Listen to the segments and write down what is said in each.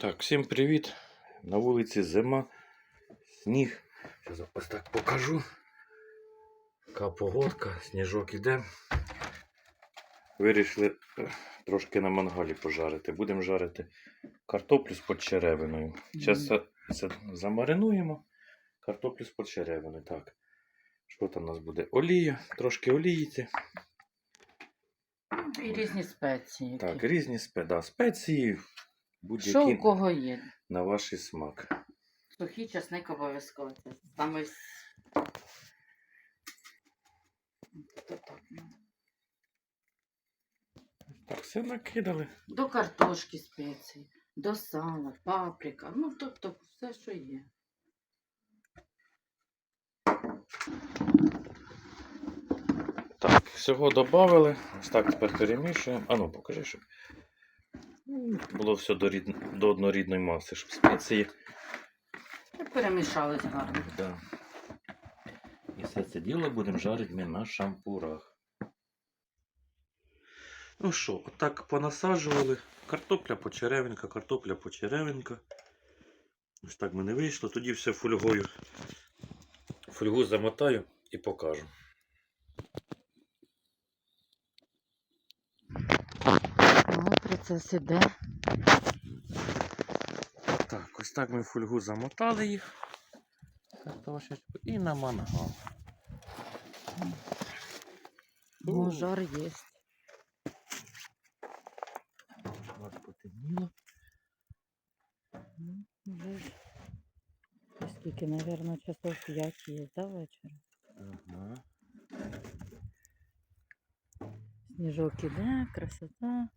Так, всім привіт. На вулиці зима, сніг. Зараз ось так покажу. Така погодка, сніжок іде. Вирішили е, трошки на мангалі пожарити. Будемо жарити картоплю з подчеревиною. Зараз це, це замаринуємо. Картоплю з подчеревиною. Так. Що там у нас буде? Олія, трошки олійці. І різні спеції. Так, різні спе, да, спеції. Що у кого є? на ваш смак. Сухий часник обов'язково. Це саме. так. Так, все накидали. До картошки спеції, до сала, паприка. Ну, тобто все, що є. Так, всього додали. Ось так тепер перемішуємо. А ну, покажи, щоб було все до, рід... до однорідної маси, щоб спеції. І перемішались гарно. Да. І все це діло будемо жарити ми на шампурах. Ну що, отак понасаджували. Картопля почеревинка, картопля почеревинка. Ось так в мене вийшло. Тоді все фольгою. Фольгу замотаю і покажу. Ну, процес іде. Так, ось так ми в фольгу замотали їх. Картошечку і на мангал. Ну, жар є. Ось потемніло. Ну. Скільки, мабуть, часов 5 є, да, вечора? Ага. Сніжок іде, красота.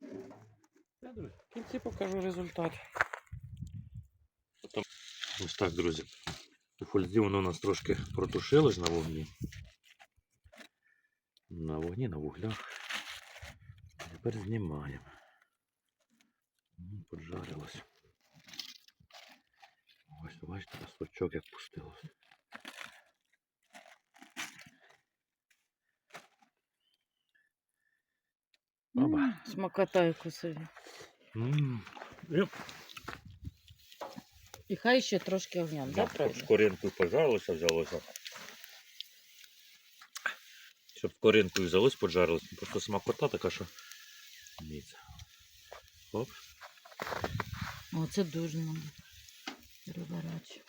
Все, друзі, в кінці покажу результат. Ось так, друзі. У фользі воно у нас трошки протушилось на вогні. На вогні, на вуглях. Тепер знімаємо. Поджарилось. Ось, бачите, сочок як пустилось. М, Смакота яку собі. І І хай ще трошки огнем, да, Да, правда? з пожарилося, взялося. Щоб з коринкою взялось, поджарилось. Просто смакота така, що. Дивіться. Оп. О, це дуже надо. Переворачую.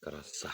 Краса.